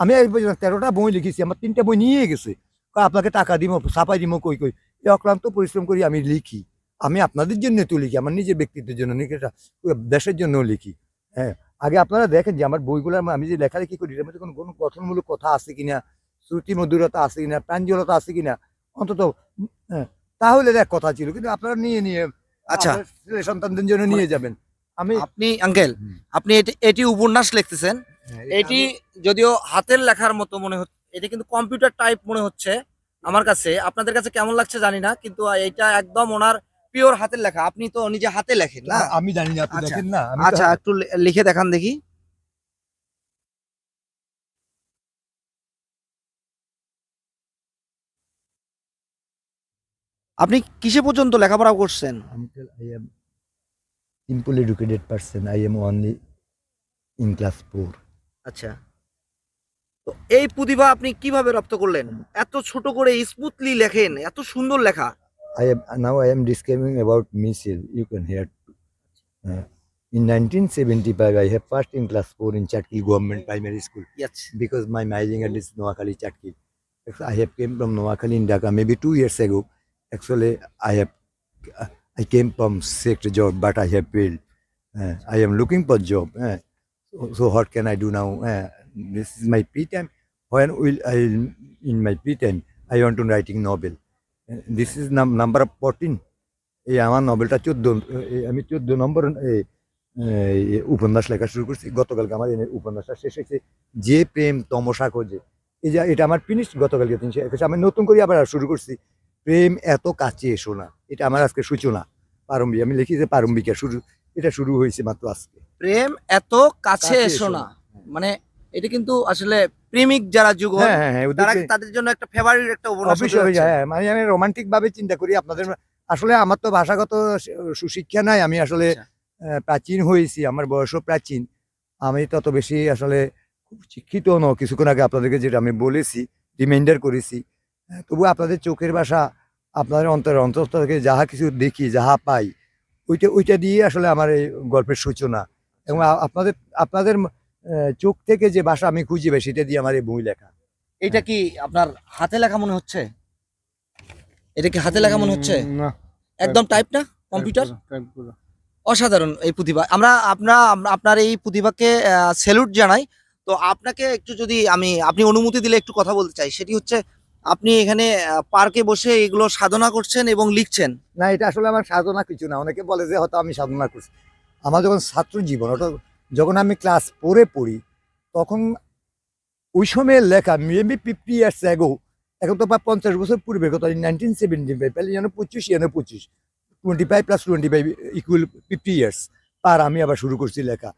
আমি এই পর্যন্ত তেরোটা বই লিখেছি আমার তিনটা বই নিয়ে গেছে। আপনাকে টাকা দিব ছাপাই দিব কই কই। এই অক্লান্ত পরিশ্রম করি আমি লিখি। আমি আপনাদের জন্য তো লিখি আমার নিজের ব্যক্তিত্বের জন্য দেশের জন্যও লিখি। হ্যাঁ আগে আপনারা দেখেন যে আমার বইগুলো আমি যে লেখালেখি করি এর মধ্যে কোনো কোনো গঠনমূলক কথা আছে কিনা শ্রুতি মধুরতা আছে কিনা প্রাঞ্জলতা আছে কিনা অন্তত হ্যাঁ, তাহলে এক কথা ছিল কিন্তু আপনারা নিয়ে নিয়ে আচ্ছা। ছেলে সন্তানদের জন্য নিয়ে যাবেন। আমি আপনি আঙ্কেল আপনি এটি- উপন্যাস লিখতেছেন। হ্যাঁ, এটি যদিও হাতের লেখার মতো মনে হচ্ছে এটা কিন্তু কম্পিউটার টাইপ মনে হচ্ছে আমার কাছে। আপনাদের কাছে কেমন লাগছে জানি না কিন্তু এটা একদম ওনার পিওর হাতের লেখা। আপনি তো নিজে হাতে লেখেন না? আমি জানি না আপনি আচ্ছা। দেখেন না আচ্ছা একটু লিখে দেখান দেখি। আপনি কিসে পর্যন্ত লেখাপড়া করছেন? Simple educated person I am only in class four আচ্ছা। তো এই প্রতিভা আপনি কীভাবে রপ্ত করলেন? এত ছোট করে স্মুথলি লেখেন এত সুন্দর লেখা। I am now I am describing about myself you can hear to in nineteen seventy five I have first in class four in Chatkhil government primary school because my মাইজিং add is Noakhali Chatkhil I have came from Noakhali in Dhaka maybe two years ago actually I have I came from sector job, but I have failed. Uh, I am looking for job. uh, so, so what can I do now? Uh, this is my free time. When will I in my free time? I want to writing novel. Uh, this is num- number 14. এই আমার নভেলটা চোদ্দ আমি চোদ্দ নম্বর উপন্যাস লেখা শুরু করছি গতকালকে আমার উপন্যাসটা শেষ হয়েছে যে প্রেম তমসা খোঁজে এই যে এটা আমার ফিনিশ গতকালকে তিনশো আমি নতুন করে আবার শুরু করছি প্রেম এত কাছে এসো না। এটা আমার আজকে সূচনা। প্রারম্ভিক আমি লিখি যে প্রারম্ভিকা শুরু এটা শুরু হয়েছে মাত্র আজকে। প্রেম এত কাছে এসো না। মানে এটা কিন্তু আসলে প্রেমিক যারা যুগ হ্যাঁ হ্যাঁ হ্যাঁ তারা তাদের জন্য একটা ফেভারিট একটা উপন্যাস মানে আমি রোমান্টিক ভাবে চিন্তা করি। আপনাদের আসলে আমার তো ভাষাগত সুশিক্ষা নাই। আমি আসলে আচ্ছা। প্রাচীন হয়েছি। আমার বয়সও প্রাচীন। আমি তত বেশি আসলে খুব শিক্ষিত ন কিছুক্ষণ আগে আপনাদেরকে যেটা আমি বলেছি রিমাইন্ডার করেছি। তবু আপনাদের চোখের ভাষা আপনাদের অন্তরের অন্তর থেকে যাহা কিছু দেখি যাহা পাই ওইটা ওইটা দিয়ে আসলে আমার এই গল্পের সূচনা। এবং আপনাদের আপনাদের চোখ থেকে যে ভাষা আমি খুঁজি পাই সেটা দিয়ে আমার এই বই লেখা। এটা কি আপনার হাতে লেখা মনে হচ্ছে? এটা কি হাতে লেখা মনে হচ্ছে? না। একদম টাইপ না? কম্পিউটার অসাধারণ এই প্রতিভা। আমরা আমরা- আপনার এই প্রতিভাকে স্যালুট জানাই। তো আপনাকে একটু যদি আমি আপনি অনুমতি দিলে একটু কথা বলতে চাই। সেটি হচ্ছে আপনি এখানে পার্কে বসে এগুলো সাধনা করছেন এবং লিখছেন? না, এটা আসলে আমার সাধনা কিছু না। অনেকে বলে যে, হয়তো আমি সাধনা করছি। আমার যখন ছাত্র জীবন ওটা যখন আমি ক্লাস ফোরে পড়ি, তখন ওই সময়ের লেখা, মেবি ফিফটি ইয়ার্স অ্যাগো এখন তো প্রায় পঞ্চাশ বছর পূর্বে কত নাইনটিন সেভেন্টি ফাইভ তাহলে যেন পঁচিশ যেন পঁচিশ। Twenty five plus twenty five equal fifty years পার আমি আবার শুরু করছি লেখা।